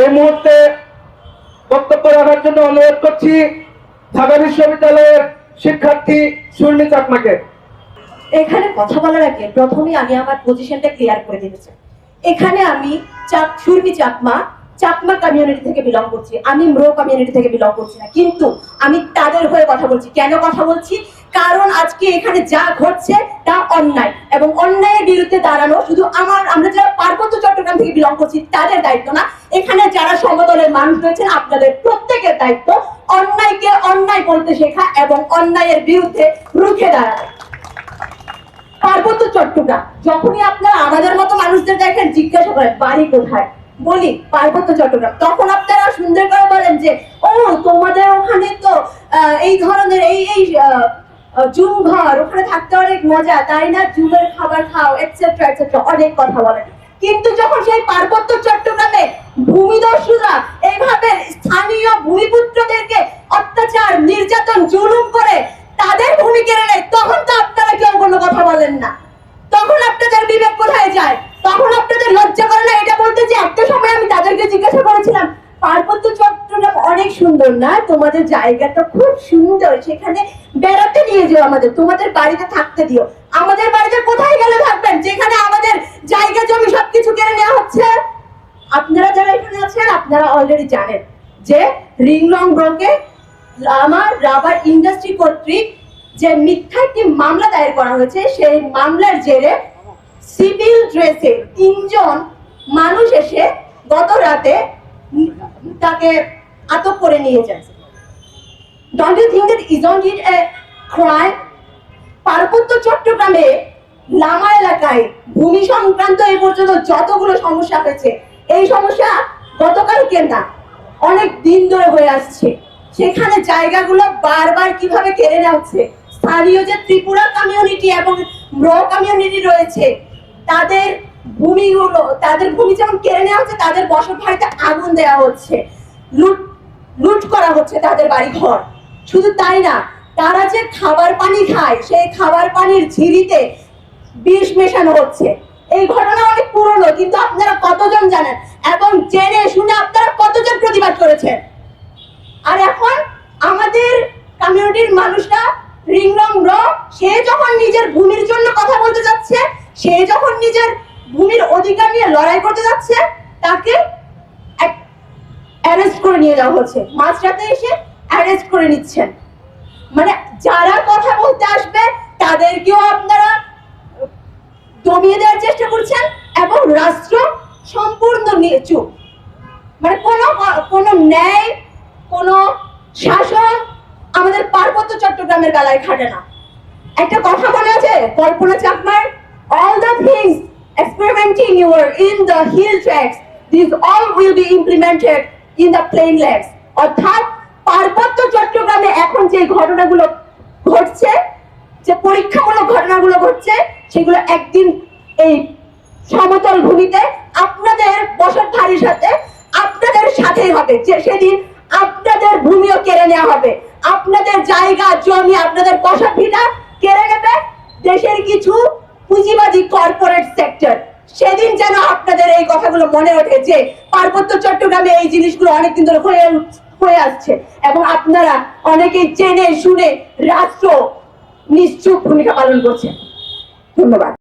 এই মুহূর্তে বক্তব্য রাখার জন্য অনুরোধ করছি ঢাকা বিশ্ববিদ্যালয়ের শিক্ষার্থী সুর্ণি চাকমাকে। এখানে কথা বলার আগে প্রথমে আমি আমার পজিশনটা ক্লিয়ার করে দিতে চাই। এখানে আমি চাপ সুরমি চাকমা চাকমা কমিউনিটি থেকে বিলং করছি। আমি ম্রো কমিউনিটি থেকে বিলং করছি না। কিন্তু আমি তাদের হয়ে কথা বলছি। কেন কথা বলছি? কারণ আজকে এখানে যা ঘটছে তা অন্যায়। এবং অন্যায়ের বিরুদ্ধে দাঁড়ানো শুধু আমার, আমরা যারা পার্বত্য চট্টগ্রাম থেকে বিলং করছি, তাদের দায়িত্ব না। এখানে যারা সমতলের মানুষ রয়েছেন, আপনাদের প্রত্যেকের দায়িত্ব অন্যায়কে অন্যায় বলতে শেখা এবং অন্যায়ের বিরুদ্ধে রুখে দাঁড়ানো। পার্বত্য চট্টগ্রাম, যখনই আপনারা আমাদের মতো মানুষদের দেখেন, জিজ্ঞাসা করেন, বাড়ি কোথায়? বলি, পার্বত্য চট্টগ্রাম। তখন আপনারা সুন্দর করে বলেন যে, ও, তোমাদের ওখানে তো এই ধরনের, এই এই জুম ঘর, ওখানে থাকতে অনেক মজা, তাই না? জুমের খাবার খাও এটসেট্রা এটসেট্রা অনেক কথা বলেন কিন্তু যখন সেই পার্বত্য চট্টগ্রামে ভূমিদস্যুরা এইভাবে স্থানীয় ভূমিপুত্রদেরকে অত্যাচার, নির্যাতন, জুলুম করে তাদের ভূমি কেড়ে নেয়, তখন তো আপনারা কেউ কোনো কথা বলেন না। তখন আপনাদের বিবেক কোথায় যায়? তখন আপনাদের লজ্জা করে না? এটা বলতে যে একটা সময় আমি তাদেরকে জিজ্ঞাসা করেছিলাম পার্বত্য চট্টগ্রাম অনেক সুন্দর না? তোমাদের জায়গাটা খুব সুন্দর। সেখানে বেড়াতে নিয়ে যেও আমাদের। তোমাদের বাড়িতে থাকতে দিও। আমাদের বাড়িতে কোথায় গেলে থাকবেন? যেখানে আমাদের জায়গা, জমি সবকিছু কেড়ে নেওয়া হচ্ছে? আপনারা যারা এখানে আছেন, আপনারা অলরেডি জানেন যে রিংলং ব্রকে আমার রাবার ইন্ডাস্ট্রি কর্তৃক যে মিথ্যা একটি মামলা দায়ের করা হয়েছে, সেই মামলার জেরে সিভিল ড্রেসে তিনজন মানুষ এসে গত রাতে তাকে আটক করে নিয়ে যায়। Don't you think that isn't it a crime পার্বত্য চট্টগ্রামে লামা এলাকায় ভূমি সংক্রান্ত এই পর্যন্ত যতগুলো সমস্যা হয়েছে, এই সমস্যা গতকালকে না, অনেক দিন ধরে হয়ে আসছে। সেখানে জায়গাগুলো বারবার কীভাবে কেড়ে নেওয়া হচ্ছে, স্থানীয় যে ত্রিপুরা কমিউনিটি এবং ম্র কমিউনিটি রয়েছে, তাদের ভূমিগুলো, তাদের ভূমি যেমন কেড়ে নেওয়া হচ্ছে, তাদের বসত বাড়িতে আগুন দেওয়া হচ্ছে। লুট লুট করা হচ্ছে তাদের বাড়ি ঘর শুধু তাই না, তারা যে খাবার পানি খায়, সেই খাবার পানির ঝিরিতে বিষ মেশানো হচ্ছে। এই ঘটনা অনেক পুরনো, কিন্তু আপনারা কতজন জানেন? এবং জেনে শুনে আপনারা কতজন প্রতিবাদ করেছেন? আর এখন আমাদের কমিউনিটির মানুষরা রিংরং রং, সে যখন নিজের ভূমির জন্য কথা বলতে যাচ্ছে, সে যখন নিজের অধিকার নিয়ে লড়াই করতে যাচ্ছে, তাকে অ্যারেস্ট করে নিয়ে যাওয়া হচ্ছে। মাঝরাতে এসে অ্যারেস্ট করে নিচ্ছেন। মানে যারা কথা বলতে আসবে, তাদেরকেও আপনারা দমিয়ে দেওয়ার চেষ্টা করছেন এবং রাষ্ট্র সম্পূর্ণ নিচু মানে কোনো কোনো ন্যায়, কোনো শাসন আমাদের পার্বত্য চট্টগ্রামের গালায় খাটে না। একটা কথা মনে আছে? Kalpana চাকমার all the things experimenting you were in the hill tracks, these all will be implemented in the plainlands অর্থাৎ পার্বত্য চট্টগ্রামে এখন যে ঘটনাগুলো ঘটছে, যে পরীক্ষামূলক ঘটনাগুলো ঘটছে, সেগুলো একদিন এই সমতল ভূমিতে আপনাদের বসতধারীর সাথে আপনাদের সাথেই হবে। যে সেদিন আপনাদের ভূমিও কেড়ে নেওয়া হবে। আপনাদের জায়গা জমি, আপনাদের বসত ভিটা কেড়ে নেবে। দেশের কিছু পুঁজিবাদী কর্পোরেট সেক্টর সেদিন যেন আপনাদের এই কথাগুলো মনে ওঠে যে পার্বত্য চট্টগ্রামে এই জিনিসগুলো অনেকদিন ধরে হয়ে হয়ে আসছে। এবং আপনারা অনেকে জেনে শুনে রাষ্ট্র নিশ্চুপ ভূমিকা পালন করছে ধন্যবাদ।